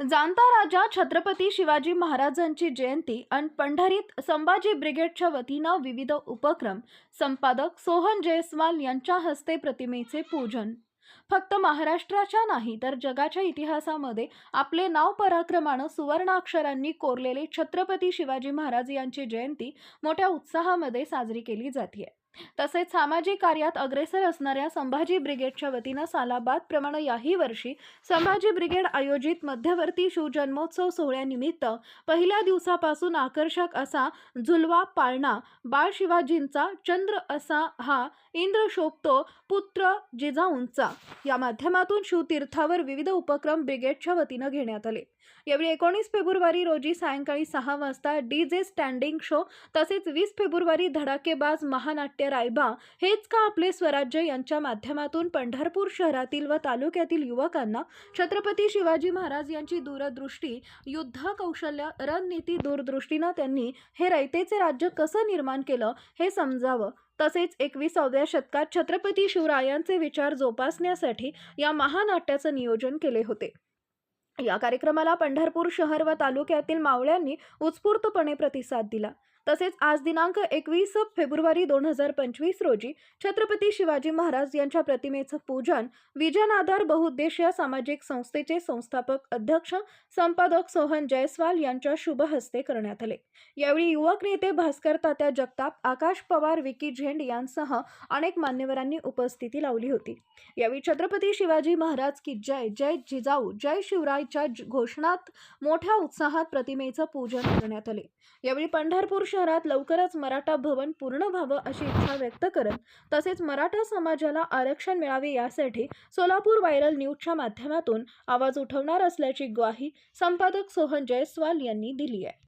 जाणता राजा छत्रपती शिवाजी महाराजांची जयंती आणि पंढरीत संभाजी ब्रिगेडच्या वतीनं विविध उपक्रम संपादक सोहन जयस्वाल यांच्या हस्ते प्रतिमेचे पूजन. फक्त महाराष्ट्राच्या नाही तर जगाच्या इतिहासामध्ये आपले नाव पराक्रमानं सुवर्णाक्षरांनी कोरलेले छत्रपती शिवाजी महाराज यांची जयंती मोठ्या उत्साहामध्ये साजरी केली जाते तसेच सामाजिक कार्यात अग्रेसर असणाऱ्या संभाजी ब्रिगेडच्या वतीनं सालाबाद प्रमाणे याही वर्षी संभाजी ब्रिगेड आयोजित मध्यवर्ती शिवजन्मोत्सव सोहळ्यानिमित्त पहिल्या दिवसापासून आकर्षक असा झुलवा पाळणा बाळ शिवाजींचा चंद्र असा हा इंद्र शोभतो पुत्र जिजाऊंचा. या माध्यमातून शिवतीर्थावर विविध उपक्रम ब्रिगेडच्या वतीनं घेण्यात आले. यावेळी एकोणीस फेब्रुवारी रोजी सायंकाळी सहा वाजता डी जे स्टँडिंग शो तसेच वीस फेब्रुवारी धडाकेबाज महानाट्य रायबा हेच का आपले स्वराज्य यांच्या माध्यमातून पंढरपूर शहरातील व तालुक्यातील युवकांना छत्रपती शिवाजी महाराज यांची दूरदृष्टी युद्ध कौशल्य रणनीती दूरदृष्टीनं त्यांनी हे रयतेचे राज्य कसं निर्माण केलं हे समजावं. तसेच एकविसाव्या शतकात छत्रपती शिवरायांचे विचार जोपासण्यासाठी या महानाट्याचं नियोजन केले होते. या कार्यक्रमाला पंढरपूर शहर व तालुक्यातील मावळ्यांनी उत्स्फूर्तपणे प्रतिसाद दिला. तसेच आज दिनांक एकवीस फेब्रुवारी दोन हजार पंचवीस रोजी छत्रपती शिवाजी महाराज यांच्या प्रतिमेचं पूजन विजनाधार बहुउद्देशीय सामाजिक संस्थेचे संस्थापक अध्यक्ष संपादक सोहन जयस्वाल यांच्या शुभ हस्ते करण्यात आले. यावेळी युवक नेते भास्कर तात्या जगताप आकाश पवार विकी झेंड यांसह अनेक मान्यवरांनी उपस्थिती लावली होती. यावेळी छत्रपती शिवाजी महाराज की जय जय जिजाऊ जय शिवरायच्या घोषणात मोठ्या उत्साहात प्रतिमेचं पूजन करण्यात आले. यावेळी पंढरपूर शहरात लवकरच मराठा भवन पूर्ण व्हावं अशी इच्छा व्यक्त करत तसेच मराठा समाजाला आरक्षण मिळावे यासाठी सोलापूर व्हायरल न्यूजच्या माध्यमातून आवाज उठवणार असल्याची ग्वाही संपादक सोहन जयस्वाल यांनी दिली आहे.